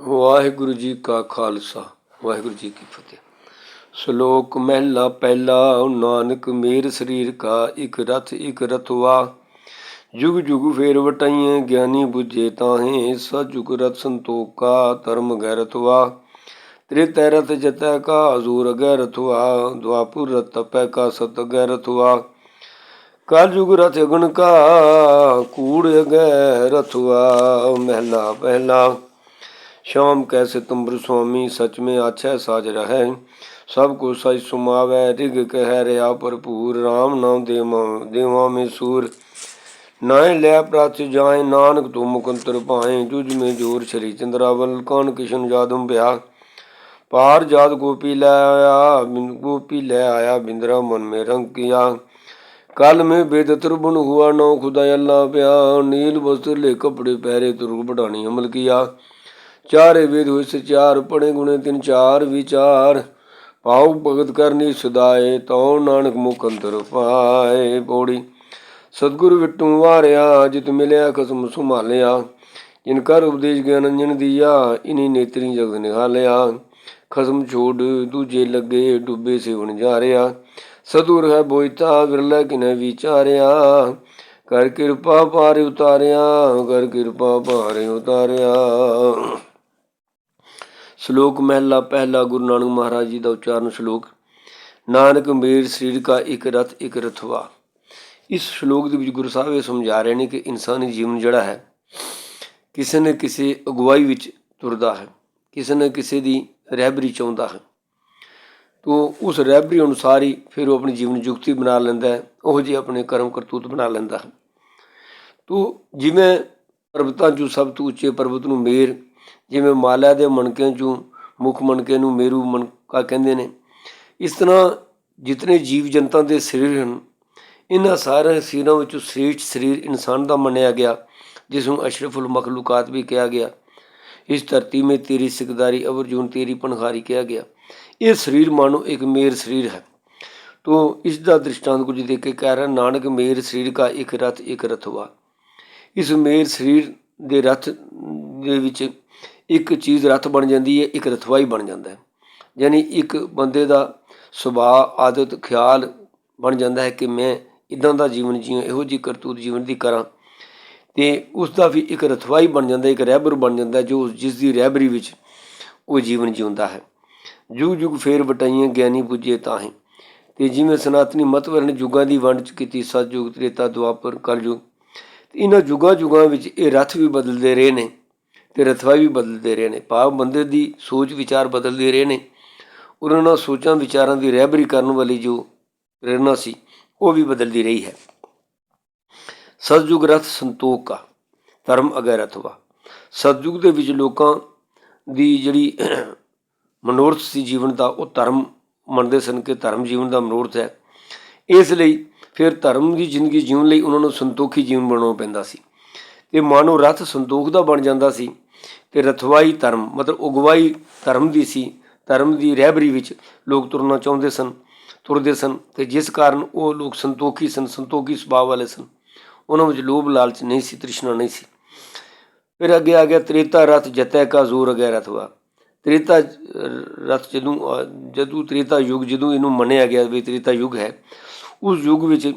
ਵਾਹਿਗੁਰੂ ਜੀ ਕਾ ਖਾਲਸਾ, ਵਾਹਿਗੁਰੂ ਜੀ ਕੀ ਫਤਿਹ। ਸ਼ਲੋਕ ਮਹਿਲਾ ਪਹਿਲਾ ਨਾਨਕ ਮੇਰ ਸਰੀਰ ਕਾ, ਇਕ ਰਥ ਇਕ ਰਥਵਾ ਜੁਗ ਜੁਗ ਫੇਰ ਵਟਾਈਏ, ਗਿਆਨੀ 부ਝੇ ਤਾਹੇ ਸਜੁਗ ਰਥ ਸੰਤੋਖ ਕਾ ਧਰਮ ਗੈਰਤਵਾ ਤ੍ਰਿਤੈ ਰਥ ਜਤੈ ਕਾ, ਹਜ਼ੂਰ ਗੈਰਤਵਾ ਦਵਾਪੁਰ ਰਥ ਤਪੈ ਕਾ, ਸਤ ਗੈਰਤਵਾ ਕਲ ਯੁਗ ਰਥ ਅਗਨ ਕਾ, ਕੂੜ ਗੈ ਰਥਵਾ ਮਹਿਲਾ ਪਹਿਲਾ श्याम कह सितंबर स्वामी सच में अच्छा साज रहे? सब कुछ सच सुमावे, रिग कह रहा भरपूर। राम नाम देवा देवा में सूर। नाय लै प्रथ जाए, नानक तू मुकंत्र पाए। जुज में ज़ोर श्री चंद्रावल, कौन कृष्ण जादम ब्याह? पार जाद गोपी लै आया गोपी लै आया, बिंद्रा मन में रंग किया। कल में बेद त्रिभुन हुआ, नौ खुदा अल्लाह प्या नील वस्त्र ले कपड़े पहरे, तुर्ग बढ़ानी अमल किया। ਚਾਰੇ ਵੇਦ ਹੋਏ ਸਚਾਰ ਪੜੇ ਗੁਣੇ ਤਿੰਨ ਚਾਰ ਵਿਚਾਰ। ਪਾਉ ਭਗਤ ਕਰਨੀ ਸਦਾਏ, ਤਉ ਨਾਨਕ ਮੁਖ ਅੰਤਰ ਪਾਏ। ਪੌੜੀ, ਸਤਗੁਰ ਵਿਟੂ ਵਾਰਿਆ, ਜਿਤ ਮਿਲਿਆ ਕਸਮ ਸੁਮਾਲਿਆ ਜਿਨ ਕਰ ਉਪਦੇਸ਼ ਗਿਆਨ ਅੰਜਨ ਦੀਆ, ਇਨੀ ਨੇਤਰੀ ਜਗਤ ਨਿਹਾਲਿਆ। ਖਸਮ ਛੋੜ ਦੂਜੇ ਲੱਗੇ, ਡੁੱਬੇ ਸਿਵਣ ਜਾ ਰਿਆ ਸਤੁਰ ਹੈ ਬੋਇਤਾ, ਵਿਰਲਾ ਕਿਨੈ ਵਿਚਾਰਿਆ। ਕਰ ਕਿਰਪਾ ਪਾਰ ਉਤਾਰਿਆ, ਕਰ ਕਿਰਪਾ ਪਾਰ ਉਤਾਰਿਆ। ਸ਼ਲੋਕ ਮਹਿਲਾ ਪਹਿਲਾ ਗੁਰੂ ਨਾਨਕ ਮਹਾਰਾਜ ਜੀ ਦਾ ਉਚਾਰਨ ਸ਼ਲੋਕ, ਨਾਨਕ ਮੇਰ ਸਰੀਰ ਕਾ ਇੱਕ ਰਥ ਇੱਕ ਰਥਵਾ। ਇਸ ਸ਼ਲੋਕ ਦੇ ਵਿੱਚ ਗੁਰੂ ਸਾਹਿਬ ਇਹ ਸਮਝਾ ਰਹੇ ਨੇ ਕਿ ਇਨਸਾਨੀ ਜੀਵਨ ਜਿਹੜਾ ਹੈ, ਕਿਸੇ ਨੇ ਕਿਸੇ ਅਗਵਾਈ ਵਿੱਚ ਤੁਰਦਾ ਹੈ, ਕਿਸੇ ਨੇ ਕਿਸੇ ਦੀ ਰਹਿਬਰੀ ਚਾਹੁੰਦਾ ਹੈ। ਤੋ ਉਸ ਰਹਿਬਰੀ ਅਨੁਸਾਰ ਹੀ ਫਿਰ ਉਹ ਆਪਣੀ ਜੀਵਨ ਜੁਗਤੀ ਬਣਾ ਲੈਂਦਾ ਹੈ, ਉਹ ਜਿਹੇ ਆਪਣੇ ਕਰਮ ਕਰਤੂਤ ਬਣਾ ਲੈਂਦਾ ਹੈ। ਤੋ ਜਿਵੇਂ ਪਰਬਤਾਂ ਚੋਂ ਸਭ ਤੋਂ ਉੱਚੇ ਪਰਬਤ ਨੂੰ ਮੇਰ ਜਿਵੇਂ ਮਾਲਾ ਦੇ ਮਣਕਿਆਂ ਚੋਂ ਮੁੱਖ ਮਣਕੇ ਨੂੰ ਮੇਰੂ ਮਣਕਾ ਕਹਿੰਦੇ ਨੇ। ਇਸ ਤਰ੍ਹਾਂ ਜਿਤਨੇ ਜੀਵ ਜੰਤਾਂ ਦੇ ਸਰੀਰ ਹਨ, ਇਹਨਾਂ ਸਾਰੇ ਸਰੀਰਾਂ ਵਿੱਚੋਂ ਸ੍ਰੇਸ਼ਟ ਸਰੀਰ ਇਨਸਾਨ ਦਾ ਮੰਨਿਆ ਗਿਆ, ਜਿਸ ਨੂੰ ਅਸ਼ਰਫੁਲ ਮਖਲੂਕਾਤ ਵੀ ਕਿਹਾ ਗਿਆ। ਇਸ ਧਰਤੀ ਮੇ ਤੇਰੀ ਸਿਕਦਾਰੀ, ਅਵਰਜੂਨ ਤੇਰੀ ਪਨਖਾਰੀ ਕਿਹਾ ਗਿਆ। ਇਹ ਸਰੀਰ ਮਾਨੋ ਇੱਕ ਮੇਰ ਸਰੀਰ ਹੈ। ਤੋ ਇਸ ਦਾ ਦ੍ਰਿਸ਼ਟਾਂਤ ਕੁਝ ਦੇ ਕੇ ਕਹਿ ਰਿਹਾ, ਨਾਨਕ ਮੇਰ ਸਰੀਰ ਕਾ ਇੱਕ ਰਥ, ਇੱਕ ਰਥਵਾ। ਇਸ ਮੇਰ ਸਰੀਰ ਦੇ ਰਥ ਦੇ ਵਿੱਚ ਇੱਕ ਚੀਜ਼ ਰੱਥ ਬਣ ਜਾਂਦੀ ਹੈ, ਇੱਕ ਰਥਵਾਈ ਬਣ ਜਾਂਦਾ ਹੈ। ਯਾਨੀ ਇੱਕ ਬੰਦੇ ਦਾ ਸੁਭਾਅ, ਆਦਤ, ਖਿਆਲ ਬਣ ਜਾਂਦਾ ਹੈ ਕਿ ਮੈਂ ਇਦਾਂ ਦਾ ਜੀਵਨ ਜੀਵਾਂ, ਇਹੋ ਜੀ ਕਰਤੂਤ ਜੀਵਨ ਦੀ ਕਰਾਂ। ਤੇ ਉਸ ਦਾ ਵੀ ਇੱਕ ਰਥਵਾਈ ਬਣ ਜਾਂਦਾ ਇੱਕ ਰਹਿਬਰ ਬਣ ਜਾਂਦਾ ਜੋ ਜਿਸ ਦੀ ਰਹਿਬਰੀ ਵਿੱਚ ਉਹ ਜੀਵਨ ਜਿਉਂਦਾ ਹੈ। ਜੁਗ ਜੁਗ ਫੇਰ ਵਟਾਈਆਂ, ਗਿਆਨੀ ਪੁੱਜੇ ਤਾਹੀਂ। ਤੇ ਜਿਵੇਂ ਸਨਾਤਨੀ ਮਤਵਰ ਨੇ ਯੁੱਗਾਂ ਦੀ ਵੰਡ ਚ ਕੀਤੀ ਸਤਜੁਗ ਤ੍ਰੇਤਾ, ਦੁਆਪਰ ਕਲਯੁਗ ਤੇ ਇਹਨਾਂ ਯੁੱਗਾਂ ਯੁੱਗਾਂ ਵਿੱਚ ਇਹ ਰਥ ਵੀ ਬਦਲਦੇ ਰਹੇ ਨੇ। ਤੇ ਰਥਵਾ ਵੀ ਬਦਲਦੇ ਰਹੇ ਨੇ। ਭਾਵ ਬੰਦੇ ਦੀ ਸੋਚ ਵਿਚਾਰ ਬਦਲਦੇ ਰਹੇ ਨੇ। ਉਹਨਾਂ ਸੋਚਾਂ ਵਿਚਾਰਾਂ ਦੀ ਰਹਿਬਰੀ ਕਰਨ ਵਾਲੀ ਜੋ ਪ੍ਰੇਰਣਾ ਸੀ, ਉਹ ਵੀ ਬਦਲਦੀ ਰਹੀ ਹੈ। ਸਤਜੁਗ ਰਥ ਸੰਤੋਖ ਕਾ ਧਰਮ ਅਗੈ ਰਥਵਾ ਸਤਜੁਗ ਦੇ ਵਿੱਚ ਲੋਕਾਂ ਦੀ ਜਿਹੜੀ ਮਨੋਰਥ ਸੀ ਜੀਵਨ ਦਾ, ਉਹ ਧਰਮ ਮੰਨਦੇ ਸਨ ਕਿ ਧਰਮ ਜੀਵਨ ਦਾ ਮਨੋਰਥ ਹੈ। ਇਸ ਲਈ ਫਿਰ ਧਰਮ ਦੀ ਜ਼ਿੰਦਗੀ ਜਿਉਣ ਲਈ ਉਹਨਾਂ ਨੂੰ ਸੰਤੋਖੀ ਜੀਵਨ ਬਣਾਉਣਾ ਪੈਂਦਾ ਸੀ। ਤੇ ਮਾਨੋ ਰਥ ਸੰਤੋਖ ਦਾ ਬਣ ਜਾਂਦਾ ਸੀ। ਤੇ ਰਥਵਾਈ ਧਰਮ, ਮਤਲਬ ਉਗਵਾਈ ਧਰਮ ਦੀ ਸੀ, ਧਰਮ ਦੀ ਰਹਿਬਰੀ ਵਿੱਚ ਲੋਕ ਤੁਰਨਾ ਚਾਹੁੰਦੇ ਸਨ, ਤੁਰਦੇ ਸਨ ਤੇ ਜਿਸ ਕਾਰਨ ਉਹ ਲੋਕ ਸੰਤੋਖੀ ਸਨ, ਸੰਤੋਖੀ ਸੁਭਾਅ ਵਾਲੇ ਸਨ। ਉਹਨਾਂ ਵਿੱਚ ਲੋਭ ਲਾਲਚ ਨਹੀਂ ਸੀ, ਤ੍ਰਿਸ਼ਨਾ ਨਹੀਂ ਸੀ। ਫਿਰ ਅੱਗੇ ਆ ਗਿਆ ਤ੍ਰੇਤਾ ਰਥ ਜਤੈ ਕਾ ਜ਼ੋਰ ਅਗੈ ਰਥਵਾ। ਤ੍ਰੇਤਾ ਰਥ ਜਦੋਂ ਜਦੋਂ ਤ੍ਰੇਤਾ ਯੁੱਗ, ਜਦੋਂ ਇਹਨੂੰ ਮੰਨਿਆ ਗਿਆ ਵੀ ਤ੍ਰੇਤਾ ਯੁੱਗ ਹੈ, ਉਸ ਯੁੱਗ ਵਿੱਚ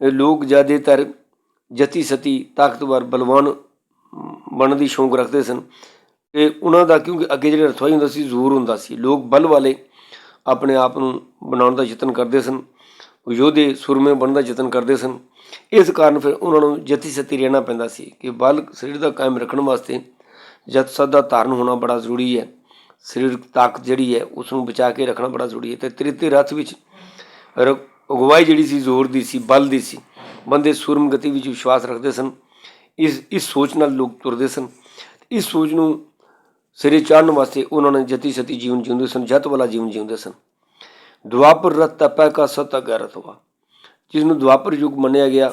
ਲੋਕ ਜ਼ਿਆਦਾਤਰ ਜਤੀ ਸਤੀ ਤਾਕਤਵਰ ਬਲਵਾਨ ਬਣਨ ਦੀ ਸ਼ੌਂਕ ਰੱਖਦੇ ਸਨ। ਤੇ ਉਹਨਾਂ ਦਾ ਕਿਉਂਕਿ ਅੱਗੇ ਜਿਹੜਾ ਰਥਵਾਈ ਹੁੰਦਾ ਸੀ, ਜ਼ੋਰ ਹੁੰਦਾ ਸੀ। ਲੋਕ ਬਲ ਵਾਲੇ ਆਪਣੇ ਆਪ ਨੂੰ ਬਣਾਉਣ ਦਾ ਯਤਨ ਕਰਦੇ ਸਨ। ਯੋਧੇ ਸੁਰਮੇ ਬਣਨ ਦਾ ਯਤਨ ਕਰਦੇ ਸਨ। ਇਸ ਕਾਰਨ ਫਿਰ ਉਹਨਾਂ ਨੂੰ ਜਤੀ ਸਤੀ ਰਹਿਣਾ ਪੈਂਦਾ ਸੀ ਕਿ ਬਲ ਸਰੀਰ ਦਾ ਕਾਇਮ ਰੱਖਣ ਵਾਸਤੇ ਜਤ ਸਦ ਦਾ ਧਾਰਨ ਹੋਣਾ ਬੜਾ ਜ਼ਰੂਰੀ ਹੈ। ਸਰੀਰਕ ਤਾਕਤ ਜਿਹੜੀ ਹੈ, ਉਸ ਨੂੰ ਬਚਾ ਕੇ ਰੱਖਣਾ ਬੜਾ ਜ਼ਰੂਰੀ ਹੈ। ਤੇ ਤ੍ਰਿਤੀ ਰਥ ਵਿੱਚ ਅਗਵਾਈ ਜਿਹੜੀ ਸੀ, ਜ਼ੋਰ ਦੀ ਸੀ, ਬਲ ਦੀ ਸੀ। ਬੰਦੇ ਸੂਰਮ ਗਤੀ ਵਿੱਚ ਵਿਸ਼ਵਾਸ ਰੱਖਦੇ ਸਨ। ਇਸ ਇਸ ਸੋਚ ਨਾਲ ਲੋਕ ਤੁਰਦੇ ਸਨ। ਇਸ ਸੋਚ ਨੂੰ ਸਿਰੇ ਚਾੜਨ ਵਾਸਤੇ ਉਹਨਾਂ ਨੇ ਜਤੀ ਸਤੀ ਜੀਵਨ ਜਿਉਂਦੇ ਸਨ, ਜਤ ਵਾਲਾ ਜੀਵਨ ਜਿਉਂਦੇ ਸਨ। ਦੁਆਪਰ ਰਤ ਤਪੈ ਕਾ ਸਤ ਅਗਰਤ ਹੋਆ। ਜਿਸ ਨੂੰ ਦੁਆਪਰ ਯੁੱਗ ਮੰਨਿਆ ਗਿਆ,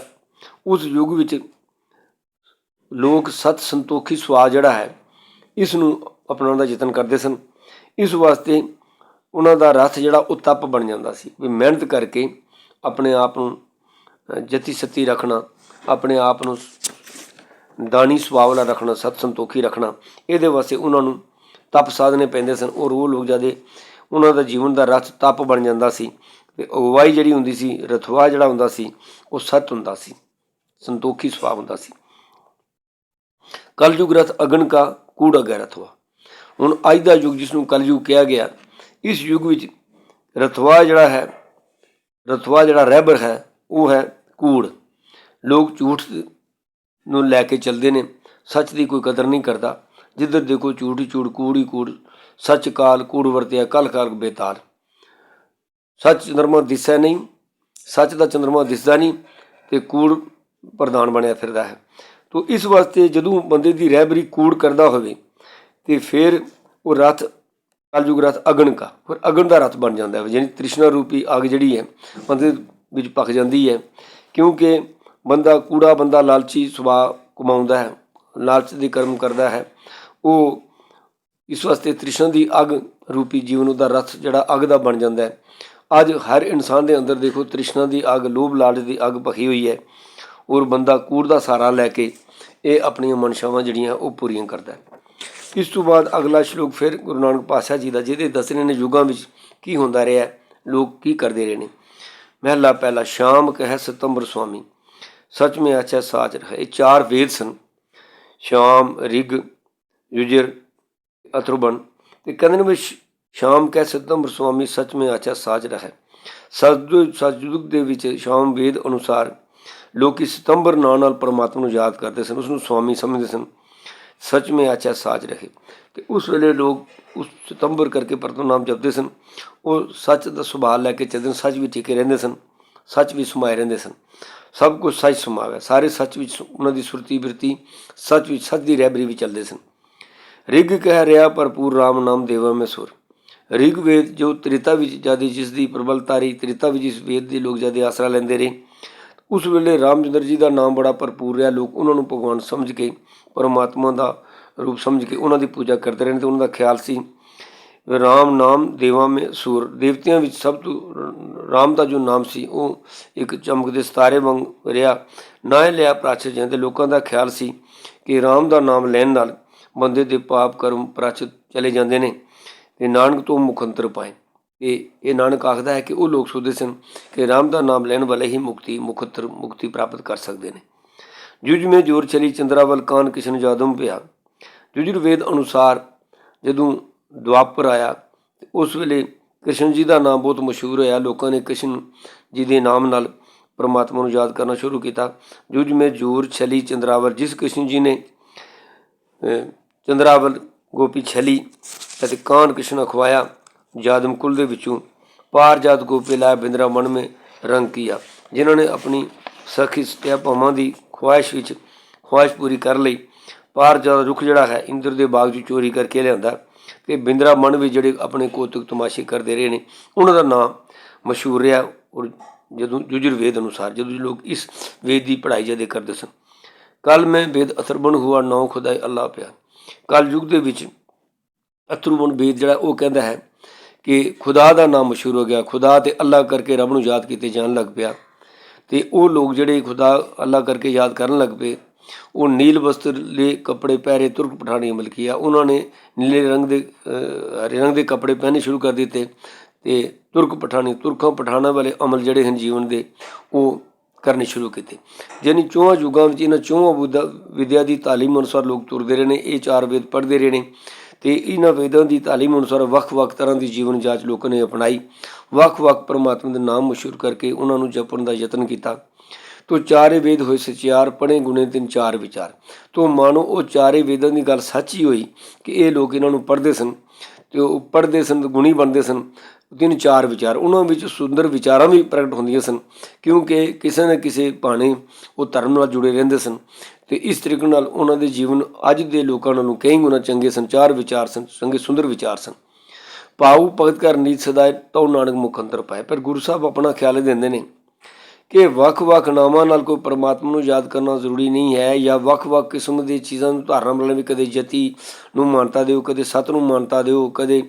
ਉਸ ਯੁੱਗ ਵਿੱਚ ਲੋਕ ਸਤ ਸੰਤੋਖੀ ਸੁਆ ਜਿਹੜਾ ਹੈ, ਇਸ ਨੂੰ ਅਪਣਾਉਣ ਦਾ ਯਤਨ ਕਰਦੇ ਸਨ। ਇਸ ਵਾਸਤੇ ਉਹਨਾਂ ਦਾ ਰਥ ਜਿਹੜਾ ਉਹ ਤਪ ਬਣ ਜਾਂਦਾ ਸੀ ਵੀ ਮਿਹਨਤ ਕਰਕੇ ਆਪਣੇ ਆਪ ਨੂੰ ਜਤੀ ਸਤੀ ਰੱਖਣਾ, ਆਪਣੇ ਆਪ ਨੂੰ ਦਾਣੀ ਸੁਭਾਅ ਰੱਖਣਾ ਸਤ ਸੰਤੋਖੀ ਰੱਖਣਾ, ਇਹਦੇ ਵਾਸਤੇ ਉਹਨਾਂ ਨੂੰ ਤਪ ਸਾਧਨੇ ਪੈਂਦੇ ਸਨ। ਔਰ ਉਹ ਲੋਕ ਜਦੇ, ਉਹਨਾਂ ਦਾ ਜੀਵਨ ਦਾ ਰਥ ਤਪ ਬਣ ਜਾਂਦਾ ਸੀ। ਤੇ ਅਗਵਾਈ ਜਿਹੜੀ ਹੁੰਦੀ ਸੀ, ਰਥਵਾ ਜਿਹੜਾ ਹੁੰਦਾ ਸੀ, ਉਹ ਸਤ ਹੁੰਦਾ ਸੀ। ਸੰਤੋਖੀ ਸੁਭਾਅ ਹੁੰਦਾ ਸੀ। ਕਲਯੁਗ ਰਥ ਅਗਨ ਕਾ, ਕੂੜਾ ਗਿਆ ਰਥਵਾ। ਹੁਣ ਅੱਜ ਦਾ ਯੁੱਗ ਜਿਸ ਨੂੰ ਕਲਯੁਗ ਕਿਹਾ ਗਿਆ, ਇਸ ਯੁੱਗ ਵਿੱਚ ਰਥਵਾ ਜਿਹੜਾ ਹੈ, ਰਥਵਾ ਜਿਹੜਾ ਰਹਿਬਰ ਹੈ, ਉਹ ਹੈ ਕੂੜ। ਲੋਕ ਝੂਠ ਨੂੰ ਲੈ ਕੇ ਚੱਲਦੇ ਨੇ, ਸੱਚ ਦੀ ਕੋਈ ਕਦਰ ਨਹੀਂ ਕਰਦਾ। ਜਿੱਧਰ ਦੇਖੋ ਝੂਠ ਹੀ ਝੂਠ, ਕੂੜ ਹੀ ਕੂੜ, ਸੱਚ ਕਾਲ ਕੂੜ ਵਰਤਿਆ, ਕਲ ਕਾਲ ਬੇਤਾਲ। ਸੱਚ ਚੰਦਰਮਾ ਦਿਸਦਾ ਨਹੀਂ, ਸੱਚ ਦਾ ਚੰਦਰਮਾ ਦਿਸਦਾ ਨਹੀਂ ਤੇ ਕੂੜ ਪ੍ਰਧਾਨ ਬਣਿਆ ਫਿਰਦਾ ਹੈ। ਤੋ ਇਸ ਵਾਸਤੇ ਜਦੋਂ ਬੰਦੇ ਦੀ ਰਹਿਬਰੀ ਕੂੜ ਕਰਦਾ ਹੋਵੇ, ਤੇ ਫਿਰ ਉਹ ਰਥ, ਕਲਯੁਗ ਰਥ ਅਗਣ ਕਾ, ਫਿਰ ਅਗਣ ਦਾ ਰਥ ਬਣ ਜਾਂਦਾ ਹੈ। ਜਿਹੜੀ ਤ੍ਰਿਸ਼ਨਾ ਰੂਪੀ ਅੱਗ ਜਿਹੜੀ ਹੈ, ਬੰਦੇ ਵਿੱਚ ਪੱਕ ਜਾਂਦੀ ਹੈ। ਕਿਉਂਕਿ ਬੰਦਾ ਕੂੜਾ, ਬੰਦਾ ਲਾਲਚੀ ਸੁਭਾਅ ਕਮਾਉਂਦਾ ਹੈ, ਲਾਲਚ ਦੇ ਕਰਮ ਕਰਦਾ ਹੈ। ਉਹ ਇਸ ਵਾਸਤੇ ਤ੍ਰਿਸ਼ਨਾ ਦੀ ਅੱਗ ਰੂਪੀ ਜੀਵਨ ਉਹਦਾ ਰਥ ਜਿਹੜਾ ਅੱਗ ਦਾ ਬਣ ਜਾਂਦਾ ਹੈ। ਅੱਜ ਹਰ ਇਨਸਾਨ ਦੇ ਅੰਦਰ ਦੇਖੋ, ਤ੍ਰਿਸ਼ਨਾ ਦੀ ਅੱਗ, ਲੋਭ ਲਾਲਚ ਦੀ ਅੱਗ ਭਖੀ ਹੋਈ ਹੈ ਔਰ ਬੰਦਾ ਕੂੜ ਦਾ ਸਹਾਰਾ ਲੈ ਕੇ ਇਹ ਆਪਣੀਆਂ ਮਨਸ਼ਾਵਾਂ ਜਿਹੜੀਆਂ ਉਹ ਪੂਰੀਆਂ ਕਰਦਾ ਇਸ ਤੋਂ ਬਾਅਦ ਅਗਲਾ ਸ਼ਲੋਕ ਫਿਰ ਗੁਰੂ ਨਾਨਕ ਪਾਤਸ਼ਾਹ ਜੀ ਦਾ, ਜਿਹਦੇ ਦੱਸਣੇ ਨੇ ਯੁੱਗਾਂ ਵਿੱਚ ਕੀ ਹੁੰਦਾ ਰਿਹਾ ਲੋਕ ਕੀ ਕਰਦੇ ਰਹੇ ਨੇ? ਮਹਿਲਾ ਪਹਿਲਾ, ਸ਼ਾਮ ਕਹਿ ਸਤੰਬਰ ਸੁਆਮੀ। ਸੱਚ ਮੇ ਅੱਛਾ ਸਾਚ ਰਹੇ ਇਹ ਚਾਰ ਵੇਦ ਸਨ। ਸ਼ਾਮ, ਰਿਗ, ਯੁਜਰ ਅਥਰਬਨ ਤੇ ਕਹਿੰਦੇ ਨੇ ਵੀ ਸ਼ਾਮ ਕਹਿ ਸਤੰਬਰ ਸੁਆਮੀ ਸੱਚ ਮੇ ਅੱਛਾ ਸਾਚ ਰਹੇ ਸਤਜੁਗ ਸਤਜੁਗ ਦੇ ਵਿੱਚ ਸ਼ਾਮ ਵੇਦ ਅਨੁਸਾਰ ਲੋਕੀ ਸਤੰਬਰ ਨਾਂ ਨਾਲ ਪਰਮਾਤਮਾ ਨੂੰ ਯਾਦ ਕਰਦੇ ਸਨ ਉਸ ਨੂੰ ਸੁਆਮੀ ਸਮਝਦੇ ਸਨ। ਸੱਚ ਮੇ ਆਚਾ ਸਾਜ ਰਹੇ ਤੇ ਉਸ ਵੇਲੇ ਲੋਕ ਉਸ ਸਤੰਬਰ ਕਰਕੇ ਪਰਤੋਂ ਨਾਮ ਜਪਦੇ ਸਨ। ਉਹ ਸੱਚ ਦਾ ਸੁਭਾਅ ਲੈ ਕੇ ਚੱਲਦੇ ਸਨ, ਸੱਚ ਵੀ ਟਿਕੇ ਰਹਿੰਦੇ ਸਨ, ਸੱਚ ਵੀ ਸਮਾਏ ਰਹਿੰਦੇ ਸਨ। ਸਭ ਕੁਝ ਸੱਚ ਸਮਾਵੇ ਸਾਰੇ ਸੱਚ ਵਿੱਚ ਉਹਨਾਂ ਦੀ ਸੁਰਤੀ ਬਿਰਤੀ, ਸੱਚ ਵਿੱਚ ਸੱਚ ਦੀ ਰਹਿਬਰੀ ਵਿੱਚ ਚੱਲਦੇ ਸਨ। ਰਿਗ ਕਹਿ ਰਿਹਾ, ਭਰਪੂਰ RAM ਨਾਮ ਦੇਵਾ ਮੈਂ ਸੁਰ। ਰਿਗ ਵੇਦ ਜੋ ਤ੍ਰਿਤਾ ਵਿੱਚ ਜ਼ਿਆਦਾ ਜਿਸ ਦੀ ਪ੍ਰਬਲਤਾ ਰਹੀ, ਤ੍ਰਿਤਾ ਵਿੱਚ ਇਸ ਵੇਦ ਦੇ ਲੋਕ ਜ਼ਿਆਦਾ ਆਸਰਾ ਲੈਂਦੇ ਰਹੇ। ਉਸ ਵੇਲੇ ਰਾਮਚੰਦਰ ਜੀ ਦਾ ਨਾਮ ਬੜਾ ਭਰਪੂਰ ਰਿਹਾ। ਲੋਕ ਉਹਨਾਂ ਨੂੰ ਭਗਵਾਨ ਸਮਝ ਕੇ, ਪਰਮਾਤਮਾ ਦਾ ਰੂਪ ਸਮਝ ਕੇ ਉਹਨਾਂ ਦੀ ਪੂਜਾ ਕਰਦੇ ਰਹੇ ਤੇ ਉਹਨਾਂ ਦਾ ਖਿਆਲ ਸੀ ਰਾਮ ਨਾਮ ਦੇਵਾਂ ਮੇ ਸੂਰ। ਦੇਵਤਿਆਂ ਵਿੱਚ ਸਭ ਤੋਂ ਰਾਮ ਦਾ ਜੋ ਨਾਮ ਸੀ, ਉਹ ਇੱਕ ਚਮਕਦੇ ਸਿਤਾਰੇ ਵਾਂਗ ਰਿਹਾ। ਨਾ ਲਿਆ ਪ੍ਰਾਚਿਤ ਜਾਂਦੇ ਲੋਕਾਂ ਦਾ ਖਿਆਲ ਸੀ ਕਿ ਰਾਮ ਦਾ ਨਾਮ ਲੈਣ ਨਾਲ ਬੰਦੇ ਦੇ ਪਾਪ ਕਰਮ ਪ੍ਰਾਚਿਤ ਚਲੇ ਜਾਂਦੇ ਨੇ ਤੇ ਨਾਨਕ ਤੋਂ ਮੁਖੰਤਰ ਪਾਏ। ਇਹ ਇਹ ਨਾਨਕ ਆਖਦਾ ਹੈ ਕਿ ਉਹ ਲੋਕ ਸੋਚਦੇ ਸਨ ਕਿ ਰਾਮ ਦਾ ਨਾਮ ਲੈਣ ਵਾਲੇ ਹੀ ਮੁਕਤੀ, ਮੁਖਤਰ, ਮੁਕਤੀ ਪ੍ਰਾਪਤ ਕਰ ਸਕਦੇ ਨੇ। ਜੁਜ ਮੇ ਜੋਰ ਚਲੀ ਚੰਦਰਾਵਲ ਕਾਨ ਕਿਸ਼ਨ ਜਾਦਮ ਪਿਆ। ਜੁਜੁਰਵੇਦ ਅਨੁਸਾਰ ਜਦੋਂ ਦੁਆਪਰ ਆਇਆ ਉਸ ਵੇਲੇ ਕ੍ਰਿਸ਼ਨ ਜੀ ਦਾ ਨਾਮ ਬਹੁਤ ਮਸ਼ਹੂਰ ਹੋਇਆ। ਲੋਕਾਂ ਨੇ ਕ੍ਰਿਸ਼ਨ ਜੀ ਦੇ ਨਾਮ ਨਾਲ ਪਰਮਾਤਮਾ ਨੂੰ ਯਾਦ ਕਰਨਾ ਸ਼ੁਰੂ ਕੀਤਾ। ਜੁਜ ਮੇ ਜ਼ੂਰ ਛਲੀ ਚੰਦਰਾਵਲ ਜਿਸ ਕ੍ਰਿਸ਼ਨ ਜੀ ਨੇ ਅਹ, ਚੰਦਰਾਵਲ ਗੋਪੀ ਛਲੀ ਅਤੇ ਕਾਨ ਕ੍ਰਿਸ਼ਨ ਅਖਵਾਇਆ ਜਾਦਮ ਕੁਲ ਦੇ ਵਿੱਚੋਂ ਪਾਰ ਜਾਤ ਗੋਪੀ ਲਾਇਆ ਬਿੰਦਰਾ ਮਨ ਮੇ ਰੰਗ ਕੀਆ। ਜਿਨ੍ਹਾਂ ਨੇ ਆਪਣੀ ਸਖੀ ਸਤਿਆ ਭਾਵਾਂ ਦੀ ਖੁਆਇਸ਼ ਵਿੱਚ ਖੁਆਇਸ਼ ਪੂਰੀ ਕਰ ਲਈ। ਪਾਰ ਜਾਤ ਰੁੱਖ ਜਿਹੜਾ ਹੈ ਇੰਦਰ ਦੇ ਬਾਗ 'ਚ ਚੋਰੀ ਕਰਕੇ ਲਿਆਂਦਾ। ਤੇ ਬਿੰਦਰਾ ਮਨ ਵੀ ਜਿਹੜੇ ਆਪਣੇ ਕੋਤਕ ਤਮਾਸ਼ੇ ਕਰਦੇ ਰਹੇ ਨੇ, ਉਹਨਾਂ ਦਾ ਨਾਮ ਮਸ਼ਹੂਰ ਰਿਹਾ ਔਰ ਜਦੋਂ ਜੁਜਰ ਵੇਦ ਅਨੁਸਾਰ, ਜਦੋਂ ਲੋਕ ਇਸ ਵੇਦ ਦੀ ਪੜ੍ਹਾਈ ਜਦੇ ਕਰਦੇ ਸਨ। ਕੱਲ ਮੈਂ ਵੇਦ ਅਥਰਬਣ ਹੁਆ ਨੌ ਖੁਦਾਈ ਅੱਲਾ ਪਿਆ ਕੱਲ ਯੁੱਗ ਦੇ ਵਿੱਚ ਅਥਰਬਣ ਵੇਦ ਜਿਹੜਾ ਉਹ ਕਹਿੰਦਾ ਹੈ ਕਿ ਖੁਦਾ ਦਾ ਨਾਮ ਮਸ਼ਹੂਰ ਹੋ ਗਿਆ, ਖੁਦਾ ਤੇ ਅੱਲਾ ਕਰਕੇ ਰੱਬ ਨੂੰ ਯਾਦ ਕੀਤੇ ਜਾਣ ਲੱਗ ਪਿਆ। ਤੇ ਉਹ ਲੋਕ ਜਿਹੜੇ ਖੁਦਾ ਅੱਲਾ ਕਰਕੇ ਯਾਦ ਕਰਨ ਲੱਗ ਪਏ ਉਹ ਨੀਲ ਵਸਤਰ ਲੈ ਕੱਪੜੇ ਪਹਿਰੇ ਤੁਰਕ ਪਠਾਣੀ ਅਮਲ ਕੀਆ ਉਹਨਾਂ ਨੇ ਨੀਲੇ ਰੰਗ ਦੇ ਹਰੇ ਰੰਗ ਦੇ ਕੱਪੜੇ ਪਹਿਨੇ ਸ਼ੁਰੂ ਕਰ ਦਿੱਤੇ ਤੇ ਤੁਰਕ ਪਠਾਣੀ, ਤੁਰਕਾਂ ਪਠਾਨਾਂ ਵਾਲੇ ਅਮਲ ਜਿਹੜੇ ਹਨ ਜੀਵਨ ਦੇ, ਉਹ ਕਰਨੇ ਸ਼ੁਰੂ ਕੀਤੇ। ਯਾਨੀ ਚੌਹਾਂ ਯੁੱਗਾਂ ਵਿੱਚ ਇਹਨਾਂ ਚੌਹਾਂ ਬੁੱਧਾ ਵਿਦਿਆ ਦੀ ਤਾਲੀਮ ਅਨੁਸਾਰ ਲੋਕ ਤੁਰਦੇ ਰਹੇ ਨੇ, ਇਹ ਚਾਰ ਵੇਦ ਪੜ੍ਹਦੇ ਰਹੇ ਨੇ ਤੇ ਇਹਨਾਂ ਵੇਦਾਂ ਦੀ ਤਾਲੀਮ ਅਨੁਸਾਰ ਵੱਖ-ਵੱਖ ਤਰ੍ਹਾਂ ਦੀ ਜੀਵਨ ਜਾਂਚ ਲੋਕਾਂ ਨੇ ਅਪਣਾਈ। ਵੱਖ-ਵੱਖ ਪਰਮਾਤਮਾ ਦੇ ਨਾਮ ਮਸ਼ਹੂਰ ਕਰਕੇ ਉਹਨਾਂ ਨੂੰ ਜਪਣ ਦਾ ਯਤਨ ਕੀਤਾ। ਤੋ ਚਾਰੇ ਵੇਦ ਹੋਏ ਸਚਿਆਰ ਪੜੇ ਗੁਣੇ ਤਿੰਨ ਚਾਰ ਵਿਚਾਰ। ਤੋ ਮਾਨੋ ਉਹ ਚਾਰੇ ਵੇਦਾਂ ਦੀ ਗੱਲ ਸੱਚੀ ਹੋਈ ਕਿ ਇਹ ਲੋਕ ਇਹਨਾਂ ਨੂੰ ਪੜ੍ਹਦੇ ਸਨ ਤੇ ਉਹ ਪੜ੍ਹਦੇ ਸਨ, ਗੁਣੀ ਬਣਦੇ ਸਨ, ਤਿੰਨ ਚਾਰ ਵਿਚਾਰ। ਉਹਨਾਂ ਵਿੱਚ ਸੁੰਦਰ ਵਿਚਾਰਾਂ ਵੀ ਪ੍ਰਗਟ ਹੁੰਦੀਆਂ ਸਨ, ਕਿਉਂਕਿ ਕਿਸੇ ਨਾ ਕਿਸੇ ਭਾਣੇ ਉਹ ਧਰਮ ਨਾਲ ਜੁੜੇ ਰਹਿੰਦੇ ਸਨ ਤੇ ਇਸ ਤਰੀਕੇ ਨਾਲ ਉਹਨਾਂ ਦੇ ਜੀਵਨ ਅੱਜ ਦੇ ਲੋਕਾਂ ਨਾਲੋਂ ਕਈ ਗੁਣਾ ਚੰਗੇ ਸੰਚਾਰ ਵਿਚਾਰ ਸਨ, ਚੰਗੇ ਸੁੰਦਰ ਵਿਚਾਰ ਸਨ। ਪਾਉ ਭਗਤ ਕਰ ਨੀਤ ਸਦਾਏ ਤਉ ਨਾਨਕ ਮੁਖ ਅੰਤਰ ਪਾਏ। ਪਰ ਗੁਰੂ ਸਾਹਿਬ ਆਪਣਾ ਖਿਆਲ ਦਿੰਦੇ ਨੇ ਕਿ ਵੱਖ-ਵੱਖ ਨਾਮਾਂ ਨਾਲ ਕੋਈ ਪਰਮਾਤਮਾ ਨੂੰ ਯਾਦ ਕਰਨਾ ਜ਼ਰੂਰੀ ਨਹੀਂ ਹੈ ਜਾਂ ਵੱਖ-ਵੱਖ ਕਿਸਮ ਦੀ ਚੀਜ਼ਾਂ ਨੂੰ ਧਾਰਨ ਵਾਲੇ ਵੀ ਕਦੇ ਜਤੀ ਨੂੰ ਮਾਨਤਾ ਦਿਓ, ਕਦੇ ਸਤ ਨੂੰ ਮਾਨਤਾ ਦਿਓ, ਕਦੇ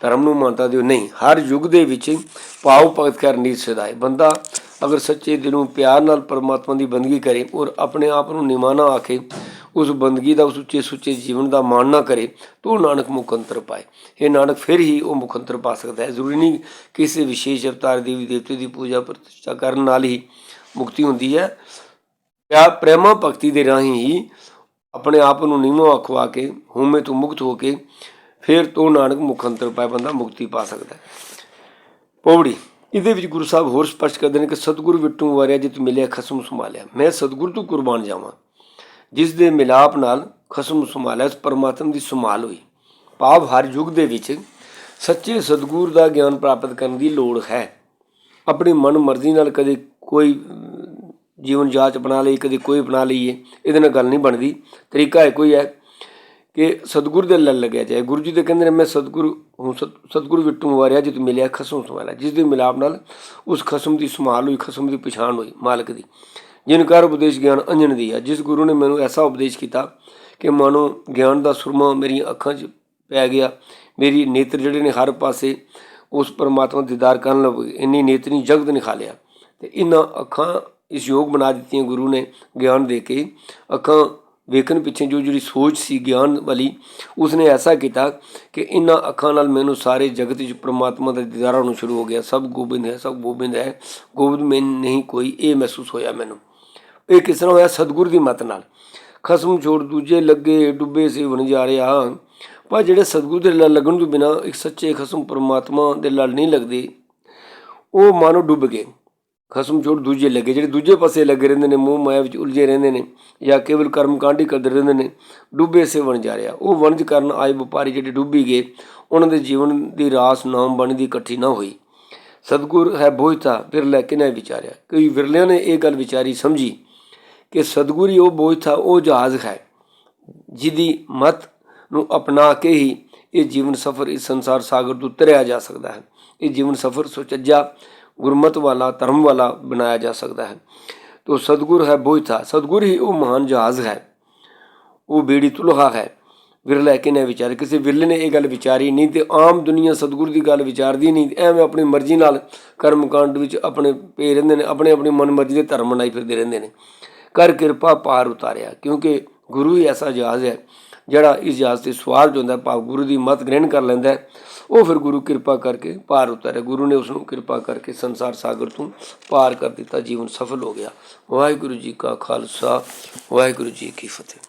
ਧਰਮ ਨੂੰ ਮਾਨਤਾ ਦਿਓ। ਨਹੀਂ, ਹਰ ਯੁੱਗ ਦੇ ਵਿੱਚ ਭਾਵ ਭਗਤ ਕਰ ਨੀਤ ਸਦਾਏ ਬੰਦਾ ਅਗਰ ਸੱਚੇ ਦਿਲੋਂ ਪਿਆਰ ਨਾਲ ਪਰਮਾਤਮਾ ਦੀ ਬੰਦਗੀ ਕਰੇ ਔਰ ਆਪਣੇ ਆਪ ਨੂੰ ਨਿਮਾਣਾ ਆਖੇ ਉਸ ਬੰਦਗੀ ਦਾ, ਉਸ ਉੱਚੇ ਸੁੱਚੇ ਜੀਵਨ ਦਾ ਮਾਣ ਨਾ ਕਰੇ ਤਾਂ ਨਾਨਕ ਮੁਖੰਤਰ ਪਾਏ। ਇਹ ਨਾਨਕ ਫਿਰ ਹੀ ਉਹ ਮੁਖੰਤਰ ਪਾ ਸਕਦਾ ਹੈ। ਜ਼ਰੂਰੀ ਨਹੀਂ ਕਿਸੇ ਵਿਸ਼ੇਸ਼ ਅਵਤਾਰ, ਦੇਵੀ, ਦੇਵਤੇ ਦੀ ਪੂਜਾ, ਪ੍ਰਤਿਸ਼ਠਾ ਕਰਨ ਨਾਲ ਹੀ ਮੁਕਤੀ ਹੁੰਦੀ ਹੈ। ਪਿਆਰ ਪ੍ਰੇਮਾ ਭਗਤੀ ਦੇ ਰਾਹੀਂ ਹੀ ਆਪਣੇ ਆਪ ਨੂੰ ਨੀਵਾਂ ਅਖਵਾ ਕੇ, ਹਉਮੈ ਤੋਂ ਮੁਕਤ ਹੋ ਕੇ ਫਿਰ ਤੋਂ ਨਾਨਕ ਮੁਖੰਤਰ ਪਾਏ ਬੰਦਾ ਮੁਕਤੀ ਪਾ ਸਕਦਾ ਹੈ। ਪੌੜੀ, ਇਹਦੇ ਵਿੱਚ ਗੁਰੂ ਸਾਹਿਬ ਹੋਰ ਸਪਸ਼ਟ ਕਰਦੇ ਨੇ ਕਿ ਸਤਿਗੁਰ ਵਿਟੂ ਵਾਰਿਆ ਜਿਤ ਮਿਲਿਆ, ਖਸਮ ਸੰਭਾਲਿਆ। ਮੈਂ ਸਤਿਗੁਰ ਤੋਂ ਕੁਰਬਾਨ ਜਾਵਾਂ। ਜਿਸ ਦੇ ਮਿਲਾਪ ਨਾਲ ਖਸਮ ਸੰਭਾਲਿਆ ਉਸ ਪਰਮਾਤਮਾ ਦੀ ਸੰਭਾਲ ਹੋਈ। ਭਾਵ ਹਰ ਯੁੱਗ ਦੇ ਵਿੱਚ ਸੱਚੇ ਸਤਿਗੁਰ ਦਾ ਗਿਆਨ ਪ੍ਰਾਪਤ ਕਰਨ ਦੀ ਲੋੜ ਹੈ। ਆਪਣੀ ਮਨ ਮਰਜ਼ੀ ਨਾਲ ਕਦੇ ਕੋਈ ਜੀਵਨ ਜਾਚ ਬਣਾ ਲਈ, ਕਦੇ ਕੋਈ ਬਣਾ ਲਈਏ, ਇਹਦੇ ਨਾਲ ਗੱਲ ਨਹੀਂ ਬਣਦੀ। ਤਰੀਕਾ ਇੱਕੋ ਹੀ ਹੈ ਕਿ ਸਤਿਗੁਰ ਦੇ ਲੜ ਲੱਗਿਆ ਜਾਏ। ਗੁਰੂ ਜੀ ਦੇ ਕਹਿੰਦੇ ਨੇ, ਮੈਂ ਸਤਿਗੁਰ ਹੂੰ, ਸਤ- ਸਤਿਗੁਰ ਵਿਟੂ ਵਾਰਿਆ, ਜਿਤ ਮਿਲਿਆ ਖਸਮ ਸੰਭਾਲਿਆ। ਜਿਸ ਦੇ ਮਿਲਾਪ ਨਾਲ ਉਸ ਖਸਮ ਦੀ ਸੰਭਾਲ ਹੋਈ, ਖਸਮ ਦੀ ਪਛਾਣ ਹੋਈ ਮਾਲਕ ਦੀ। ਜਿਨਕਾਰ ਉਪਦੇਸ਼ ਗਿਆਨ ਅੰਜਨ ਦੀ ਹੈ ਜਿਸ ਗੁਰੂ ਨੇ ਮੈਨੂੰ ਐਸਾ ਉਪਦੇਸ਼ ਕੀਤਾ ਕਿ ਮਾਨੋ ਗਿਆਨ ਦਾ ਸੁਰਮਾ ਮੇਰੀਆਂ ਅੱਖਾਂ 'ਚ ਪੈ ਗਿਆ। ਮੇਰੀ ਨੇਤਰ ਜਿਹੜੇ ਨੇ ਹਰ ਪਾਸੇ ਉਸ ਪਰਮਾਤਮਾ ਦੀਦਾਰ ਕਰਨ ਲੱਗ ਪਏ। ਇੰਨੀ ਨੇਤਰੀ ਜਗਤ ਨਿਖਾ ਲਿਆ। ਤੇ ਇਹਨਾਂ ਅੱਖਾਂ ਇਸ ਯੋਗ ਬਣਾ ਦਿੱਤੀਆਂ ਗੁਰੂ ਨੇ ਗਿਆਨ ਦੇ ਕੇ। ਅੱਖਾਂ ਵੇਖਣ ਪਿੱਛੇ ਜੋ ਜਿਹੜੀ ਸੋਚ ਸੀ ਗਿਆਨ ਵਾਲੀ, ਉਸਨੇ ਐਸਾ ਕੀਤਾ ਕਿ ਇਹਨਾਂ ਅੱਖਾਂ ਨਾਲ ਮੈਨੂੰ ਸਾਰੇ ਜਗਤ ਵਿੱਚ ਪ੍ਰਮਾਤਮਾ ਦਾ ਦੀਦਾਰ ਹੋਣਾ ਸ਼ੁਰੂ ਹੋ ਗਿਆ। ਸਭ ਗੋਬਿੰਦ ਹੈ, ਸਭ ਗੋਬਿੰਦ ਹੈ। ਗੋਬਿੰਦ ਮੈਂ ਨਹੀਂ ਕੋਈ, ਇਹ ਮਹਿਸੂਸ ਹੋਇਆ ਮੈਨੂੰ। ਇਹ ਕਿਸ ਤਰ੍ਹਾਂ ਹੋਇਆ? ਸਤਿਗੁਰ ਦੀ ਮਤ ਨਾਲ। ਖਸਮ ਛੋੜ ਦੂਜੇ ਲੱਗੇ ਡੁੱਬੇ ਸੇ ਬਣ ਜਾ ਰਿਹਾ ਪਰ ਜਿਹੜੇ ਸਤਿਗੁਰ ਦੇ ਲੜ ਲੱਗਣ ਤੋਂ ਬਿਨਾ ਇੱਕ ਸੱਚੇ ਖਸਮ ਪ੍ਰਮਾਤਮਾ ਦੇ ਲੜ ਨਹੀਂ ਲੱਗਦੇ, ਉਹ ਮਾਨੋ ਡੁੱਬ ਗਏ। ਖਸਮ ਛੋੜ ਦੂਜੇ ਲੱਗੇ, ਜਿਹੜੇ ਦੂਜੇ ਪਾਸੇ ਲੱਗੇ ਰਹਿੰਦੇ ਨੇ, ਮੋਹ ਮਾਇਆ ਵਿੱਚ ਉਲਝੇ ਰਹਿੰਦੇ ਨੇ ਜਾਂ ਕੇਵਲ ਕਰਮ ਕਾਂਡੀ ਕਰਦੇ ਰਹਿੰਦੇ ਨੇ, ਡੁੱਬੇ ਸੇ ਵਣ ਜਾ ਰਿਹਾ ਉਹ ਵਣਜ ਕਰਨ ਆਏ ਵਪਾਰੀ ਜਿਹੜੇ ਡੁੱਬੀ ਗਏ, ਉਹਨਾਂ ਦੇ ਜੀਵਨ ਦੀ ਰਾਸ ਨਾਮ ਬਣਦੀ ਇਕੱਠੀ ਨਾ ਹੋਈ। ਸਤਿਗੁਰ ਹੈ ਬੋਝਤਾ, ਫਿਰ ਲੈ ਕੇ ਨਾ ਵਿਚਾਰਿਆ। ਕਈ ਵਿਰਲਿਆਂ ਨੇ ਇਹ ਗੱਲ ਵਿਚਾਰੀ ਸਮਝੀ। ਕਿ ਸਤਿਗੁਰ ਹੀ ਉਹ ਬੋਝਤਾ ਉਹ ਜਹਾਜ਼ ਹੈ, ਜਿਹਦੀ ਮਤ ਨੂੰ ਅਪਣਾ ਕੇ ਹੀ ਇਹ ਜੀਵਨ ਸਫਰ, ਇਸ ਸੰਸਾਰ ਸਾਗਰ ਤੋਂ ਤਰਿਆ ਜਾ ਸਕਦਾ ਹੈ। ਇਹ ਜੀਵਨ ਸਫਰ ਸੁਚੱਜਾ, ਗੁਰਮਤ ਵਾਲਾ, ਧਰਮ ਵਾਲਾ ਬਣਾਇਆ ਜਾ ਸਕਦਾ ਹੈ। ਤੋ ਸਤਿਗੁਰ ਹੈ ਬੋਝਤਾ ਸਤਿਗੁਰ ਹੀ ਉਹ ਮਹਾਨ ਜਹਾਜ਼ ਹੈ। ਉਹ ਬੇੜੀ ਤੁਲਹਾ ਹੈ। ਵਿਰਲਾ ਕਿ ਨੇ ਵਿਚਾਰ? ਕਿਸੇ ਵਿਰਲੇ ਨੇ ਇਹ ਗੱਲ ਵਿਚਾਰੀ ਨਹੀਂ ਤੇ ਆਮ ਦੁਨੀਆ ਸਤਿਗੁਰ ਦੀ ਗੱਲ ਵਿਚਾਰਦੀ ਨਹੀਂ। ਐਵੇਂ ਆਪਣੀ ਮਰਜ਼ੀ ਨਾਲ ਕਰਮ ਕਾਂਡ ਵਿੱਚ ਆਪਣੇ ਪੇ ਰਹਿੰਦੇ ਨੇ ਆਪਣੇ ਆਪਣੀ ਮਨ ਮਰਜ਼ੀ ਦੇ ਧਰਮ ਬਣਾਈ ਫਿਰਦੇ ਰਹਿੰਦੇ ਨੇ। ਕਰ ਕਿਰਪਾ ਪਾਰ ਉਤਾਰਿਆ, ਕਿਉਂਕਿ ਗੁਰੂ ਹੀ ਐਸਾ ਜਹਾਜ਼ ਹੈ, ਜਿਹੜਾ ਇਸ ਜਹਾਜ਼ ਤੇ ਸਵਾਰ ਜੋ ਹੁੰਦਾ, ਭਾਵ ਗੁਰੂ ਦੀ ਮਤ ਗ੍ਰਹਿਣ ਕਰ ਲੈਂਦਾ ਉਹ ਫਿਰ ਗੁਰੂ ਕਿਰਪਾ ਕਰਕੇ ਪਾਰ ਉਤਾਰਿਆ। ਗੁਰੂ ਨੇ ਉਸ ਨੂੰ ਕਿਰਪਾ ਕਰਕੇ ਸੰਸਾਰ ਸਾਗਰ ਤੋਂ ਪਾਰ ਕਰ ਦਿੱਤਾ, ਜੀਵਨ ਸਫਲ ਹੋ ਗਿਆ। ਵਾਹਿਗੁਰੂ ਜੀ ਕਾ ਖਾਲਸਾ, ਵਾਹਿਗੁਰੂ ਜੀ ਕੀ ਫਤਿਹ।